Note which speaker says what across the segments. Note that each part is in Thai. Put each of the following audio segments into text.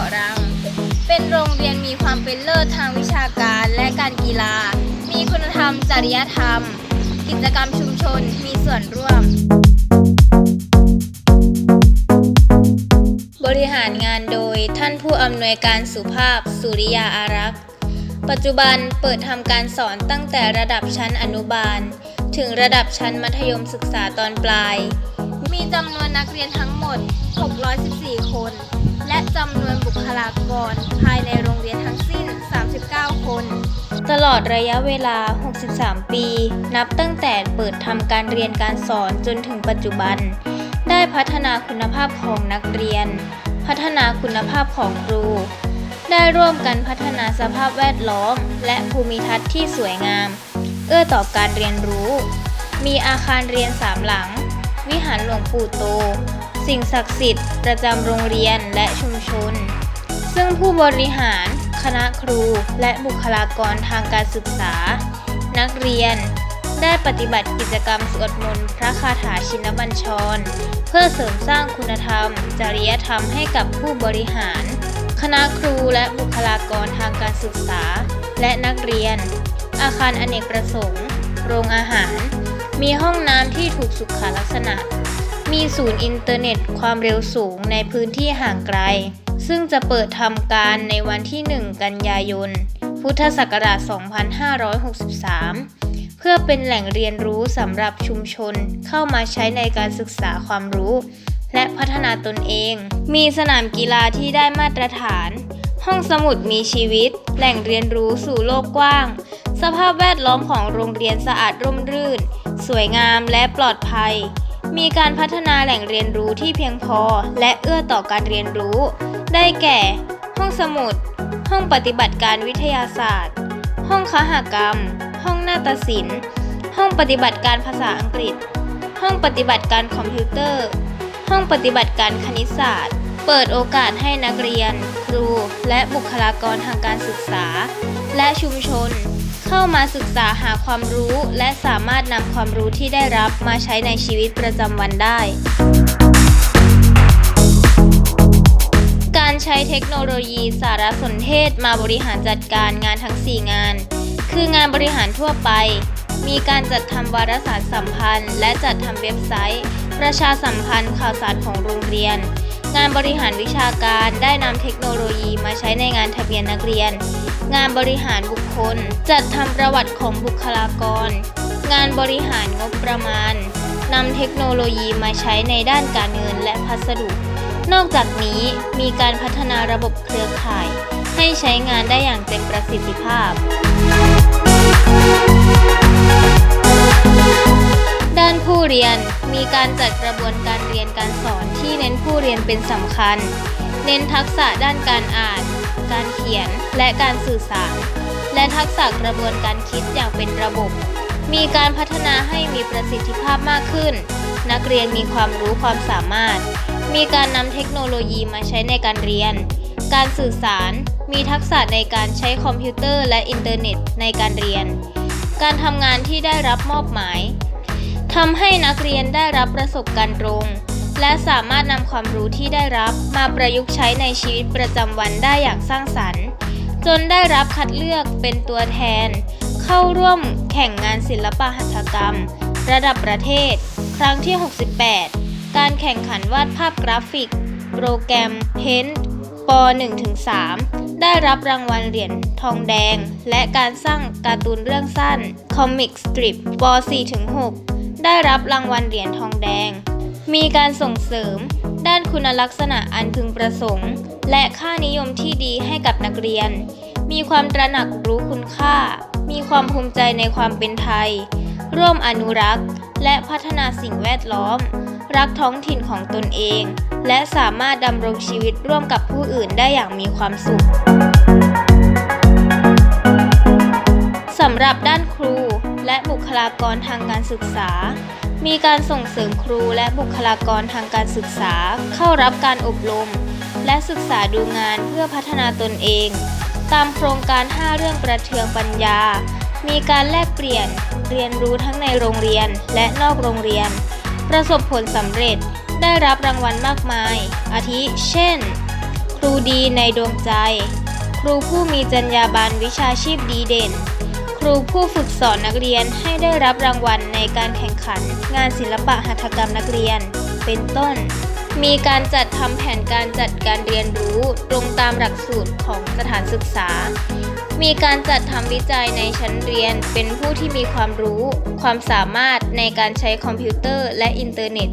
Speaker 1: าะรัง เป็นโรงเรียนมีความเป็นเลิศทางวิชาการและการกีฬา มีคุณธรรม จริยธรรม กิจกรรมชุมชน มีส่วนร่วม บริหารงานโดยท่านผู้อำนวยการสุภาพ สุริยาอารักษ์ ปัจจุบันเปิดทำการสอนตั้งแต่ระดับชั้นอนุบาล ถึงระดับชั้นมัธยมศึกษาตอนปลาย มีจำนวนนักเรียนทั้งหมด 614 คน และจำนวนบุคลากรภายในโรงเรียนทั้งสิ้น 39 คน ตลอดระยะเวลา 63 ปี นับตั้งแต่เปิดทำการเรียนการสอนจนถึงปัจจุบัน ได้พัฒนาคุณภาพของนักเรียน พัฒนาคุณภาพของครู ได้ร่วมกันพัฒนาสภาพแวดล้อม และภูมิทัศน์ที่สวยงาม เอื้อต่อการเรียนรู้ มีอาคารเรียนสามหลัง วิหารหลวงปู่โต สิ่งศักดิ์สิทธิ์ประจำโรงเรียนและชุมชน ซึ่งผู้บริหาร คณะครู และบุคลากรทางการศึกษา นักเรียน ได้ปฏิบัติกิจกรรมสวดมนต์พระคาถาชินบัญชร เพื่อเสริมสร้างคุณธรรม จริยธรรมให้กับผู้บริหาร คณะครูและบุคลากรทางการศึกษา และนักเรียน อาคารอเนกประสงค์ โรงอาหาร มีห้องน้ำที่ถูกสุขลักษณะ มีศูนย์อินเทอร์เน็ตความเร็วสูงในพื้นที่ห่างไกล ซึ่งจะเปิดทำการในวันที่ 1 กันยายน พุทธศักราช 2563 เพื่อเป็นแหล่งเรียนรู้สำหรับชุมชนเข้ามาใช้ในการศึกษาความรู้ และพัฒนาตนเอง มีสนามกีฬาที่ได้มาตรฐาน ห้องสมุดมีชีวิต แหล่งเรียนรู้สู่โลกกว้าง สภาพแวดล้อมของโรงเรียนสะอาดร่มรื่น สวยงามและปลอดภัย มีการพัฒนาแหล่งเรียนรู้ที่เพียงพอและเอื้อต่อการเรียนรู้ ได้แก่ ห้องสมุด ห้องปฏิบัติการวิทยาศาสตร์ ห้องคหกรรม ห้องนาฏศิลป์ ห้องปฏิบัติการภาษาอังกฤษ ห้องปฏิบัติการคอมพิวเตอร์ ห้องปฏิบัติการคณิตศาสตร์ เปิดโอกาสให้นักเรียน ครู และบุคลากรทางการศึกษา และชุมชน เข้ามาศึกษาหาความรู้ และสามารถนำความรู้ที่ได้รับมาใช้ในชีวิตประจำวันได้ การใช้เทคโนโลยีสารสนเทศมาบริหารจัดการงานทั้ง 4 งาน คืองานบริหารทั่วไป มีการจัดทำวารสารสัมพันธ์ และจัดทำเว็บไซต์ ประชาสัมพันธ์ข่าวสารของโรงเรียน งานบริหารวิชาการได้นำเทคโนโลยีมาใช้ในงานทะเบียนนักเรียน งานบริหารบุคคล จัดทำประวัติของบุคลากร งานบริหารงบประมาณนำเทคโนโลยีมาใช้ในด้านการเงินและพัสดุ นอกจากนี้มีการพัฒนาระบบเครือข่าย ให้ใช้งานได้อย่างเต็มประสิทธิภาพ ผู้เรียน มีการจัดกระบวนการเรียนการสอนที่เน้นผู้เรียนเป็นสำคัญ เน้นทักษะด้านการอ่าน การเขียน และการสื่อสาร และทักษะกระบวนการคิดอย่างเป็นระบบ มีการพัฒนาให้มีประสิทธิภาพมากขึ้น นักเรียนมีความรู้ความสามารถ มีการนำเทคโนโลยีมาใช้ในการเรียน การสื่อสาร มีทักษะในการใช้คอมพิวเตอร์และอินเทอร์เน็ตในการเรียน การทำงานที่ได้รับมอบหมาย ทำให้นักเรียนได้รับประสบการณ์ตรง และสามารถนำความรู้ที่ได้รับมาประยุกต์ใช้ในชีวิตประจำวันได้อย่างสร้างสรรค์ จนได้รับคัดเลือกเป็นตัวแทน เข้าร่วมแข่งงานศิลปะหัตถกรรม ระดับประเทศ ครั้งที่ 68 การแข่งขันวาดภาพกราฟิก โปรแกรม Paint ป1-3 ได้รับรางวัลเหรียญทองแดง และการสร้างการ์ตูนเรื่องสั้น Comic Strip ป4-6 ได้รับรางวัลเหรียญทองแดง มีการส่งเสริม ด้านคุณลักษณะอันพึงประสงค์ และค่านิยมที่ดีให้กับนักเรียน มีความตระหนักรู้คุณค่า มีความภูมิใจในความเป็นไทย ร่วมอนุรักษ์ และพัฒนาสิ่งแวดล้อม รักท้องถิ่นของตนเอง และสามารถดำรงชีวิตร่วมกับผู้อื่นได้อย่างมีความสุขสำหรับด้าน คละบุคลากรทางการศึกษา มีการส่งเสริมครูและบุคลากรทางการศึกษา เข้ารับการอบรม และศึกษาดูงานเพื่อพัฒนาตนเอง ตามโครงการ 5 เรื่องประเทืองปัญญา มีการแลกเปลี่ยนเรียนรู้ทั้งในโรงเรียนและนอกโรงเรียน ประสบผลสำเร็จได้รับรางวัลมากมาย อาทิ เช่น ครูดีในดวงใจ ครูผู้มีจรรยาบรรณวิชาชีพดีเด่น ครูผู้ฝึกสอนนักเรียนให้ได้รับรางวัลในการแข่งขัน งานศิลปะหัตถกรรมนักเรียน เป็นต้น มีการจัดทำแผนการจัดการเรียนรู้ตรงตามหลักสูตรของสถานศึกษา มีการจัดทำวิจัยในชั้นเรียนเป็นผู้ที่มีความรู้ ความสามารถในการใช้คอมพิวเตอร์และอินเทอร์เน็ต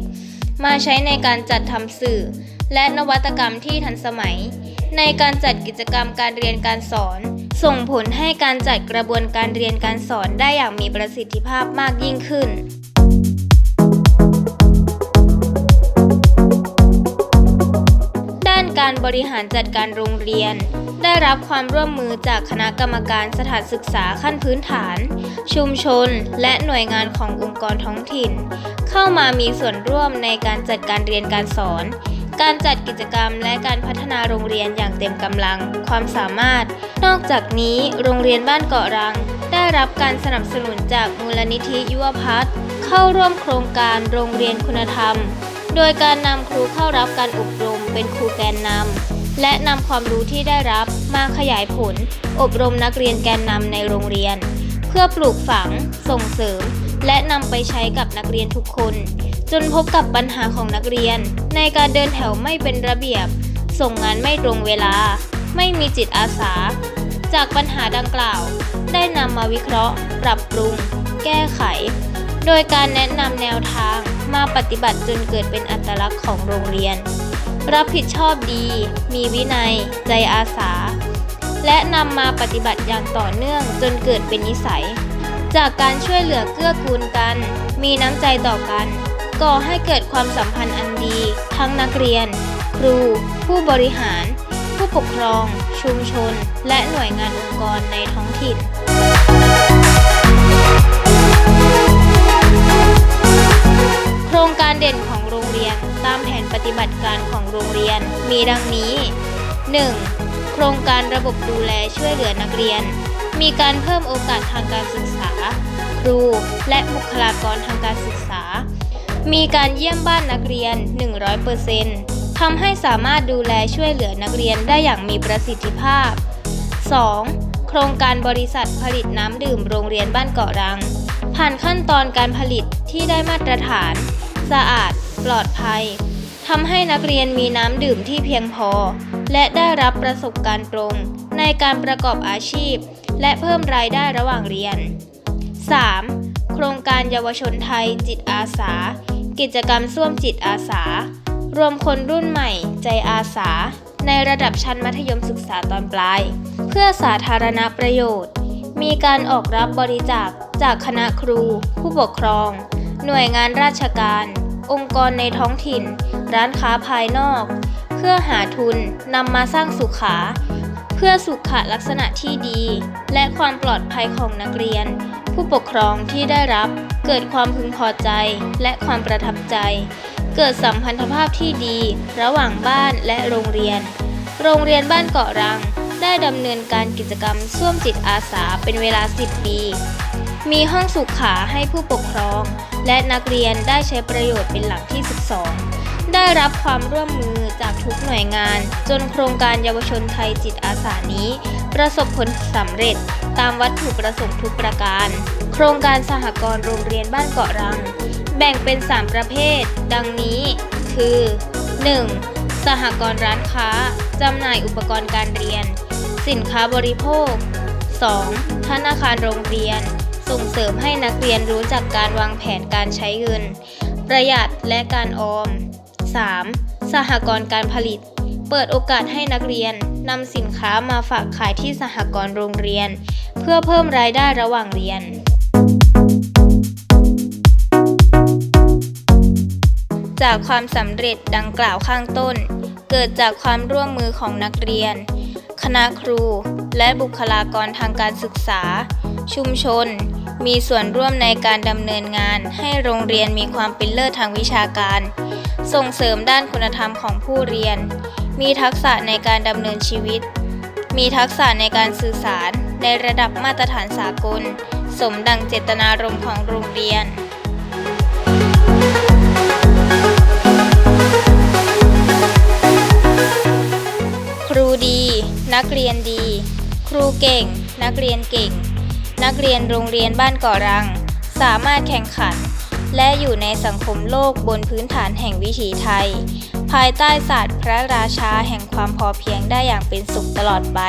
Speaker 1: มาใช้ในการจัดทำสื่อ และนวัตกรรมที่ทันสมัย ในการจัดกิจกรรมการเรียนการสอน ส่งผลให้การจัดกระบวนการเรียนการสอนได้อย่างมีประสิทธิภาพมากยิ่งขึ้น ด้านการบริหารจัดการโรงเรียน ได้รับความร่วมมือจากคณะกรรมการสถานศึกษาขั้นพื้นฐาน ชุมชน และหน่วยงานขององค์กรท้องถิ่น เข้ามามีส่วนร่วมในการจัดการเรียนการสอน การจัดกิจกรรมและการพัฒนาโรงเรียนอย่างเต็มกำลัง ความสามารถ นอกจากนี้โรงเรียนบ้านเกาะรัง ได้รับการสนับสนุนจากมูลนิธิยุวพัฒน์เข้าร่วมโครงการโรงเรียนคุณธรรม โดยการนำครูเข้ารับการอบรมเป็นครูแกนนำ และนำความรู้ที่ได้รับมาขยายผล อบรมนักเรียนแกนนำในโรงเรียน เพื่อปลูกฝัง ส่งเสริม และนำไปใช้กับนักเรียนทุกคน จนพบกับปัญหาของนักเรียน ในการเดินแถวไม่เป็นระเบียบ ส่งงานไม่ตรงเวลา ไม่มีจิตอาสา จากปัญหาดังกล่าว ได้นำมาวิเคราะห์ ปรับปรุง แก้ไข โดยการแนะนำแนวทางมาปฏิบัติจนเกิดเป็นอัตลักษณ์ของโรงเรียน รับผิดชอบดี มีวินัย ใจอาสา และนำมาปฏิบัติอย่างต่อเนื่องจนเกิดเป็นนิสัย จากการช่วยเหลือเกื้อกูลกัน มีน้ำใจต่อกัน ก่อให้เกิดความสัมพันธ์อันดี ทั้งนักเรียน ครู ผู้บริหาร ผู้ปกครอง ชุมชน และหน่วยงานองค์กรในท้องถิ่นโครงการเด่นของโรงเรียน ตามแผนปฏิบัติการของโรงเรียน มีดังนี้ 1. โครงการระบบดูแลช่วยเหลือนักเรียน มีการเพิ่มโอกาสทางการศึกษา ครู และบุคลากรทางการศึกษา มีการเยี่ยมบ้านนักเรียน 100%ทำให้สามารถดูแลช่วยเหลือนักเรียนได้อย่างมีประสิทธิภาพ 2. โครงการบริษัทผลิตน้ำดื่มโรงเรียนบ้านเกาะรัง ผ่านขั้นตอนการผลิตที่ได้มาตรฐาน สะอาด ปลอดภัยทำให้นักเรียนมีน้ำดื่มที่เพียงพอ และได้รับประสบการณ์ตรง ในการประกอบอาชีพ และเพิ่มรายได้ระหว่างเรียน 3. โครงการเยาวชนไทยจิตอาสา กิจกรรมส้วมจิตอาสา รวมคนรุ่นใหม่ใจอาสา ในระดับชั้นมัธยมศึกษาตอนปลาย เพื่อสาธารณประโยชน์ มีการออกรับบริจาคจากคณะครู ผู้ปกครอง หน่วยงานราชการ องค์กรในท้องถิ่น ร้านค้าภายนอก เพื่อหาทุนนำมาสร้างสุขา เพื่อสุขลักษณะที่ดี และความปลอดภัยของนักเรียน ผู้ปกครองที่ได้รับเกิดความพึงพอใจและความประทับใจ เกิดสัมพันธภาพที่ดี ระหว่างบ้านและโรงเรียน โรงเรียนบ้านเกาะรังได้ดำเนินการกิจกรรมส้วมจิตอาสาเป็นเวลา 10 ปี มีห้องสุขาให้ผู้ปกครอง และนักเรียนได้ใช้ประโยชน์เป็นหลักที่ 12 ได้รับความร่วมมือจากทุกหน่วยงาน จนโครงการเยาวชนไทยจิตอาสานี้ ประสบผลสำเร็จตามวัตถุประสงค์ทุกประการ โครงการสหกรณ์โรงเรียนบ้านเกาะรัง แบ่งเป็น 3 ประเภท ดังนี้ คือ 1. สหกรณ์ร้านค้าจำหน่ายอุปกรณ์การเรียน สินค้าบริโภค 2. ธนาคารโรงเรียน ส่งเสริมให้นักเรียนรู้จักการวางแผนการใช้เงิน ประหยัดและการออม 3. สหกรณ์การผลิต เปิดโอกาสให้นักเรียนนำสินค้ามาฝากขายที่สหกรณ์โรงเรียน เพื่อเพิ่มรายได้ระหว่างเรียน จากความสำเร็จดังกล่าวข้างต้น เกิดจากความร่วมมือของนักเรียน คณะครู และบุคลากรทางการศึกษา ชุมชน มีส่วนร่วมในการดำเนินงานให้โรงเรียนมีความเป็นเลิศทางวิชาการ ส่งเสริมด้านคุณธรรมของผู้เรียน มีทักษะในการดำเนินชีวิต มีทักษะในการสื่อสารในระดับมาตรฐานสากล สมดังเจตนารมณ์ของโรงเรียนครูดี นักเรียนดี ครูเก่ง นักเรียนเก่ง นักเรียนโรงเรียนบ้านก่อรัง สามารถแข่งขัน และอยู่ในสังคมโลกบนพื้นฐานแห่งวิถีไทย ภายใต้ศาสตร์พระราชาแห่งความพอเพียงได้อย่างเป็นสุขตลอดไป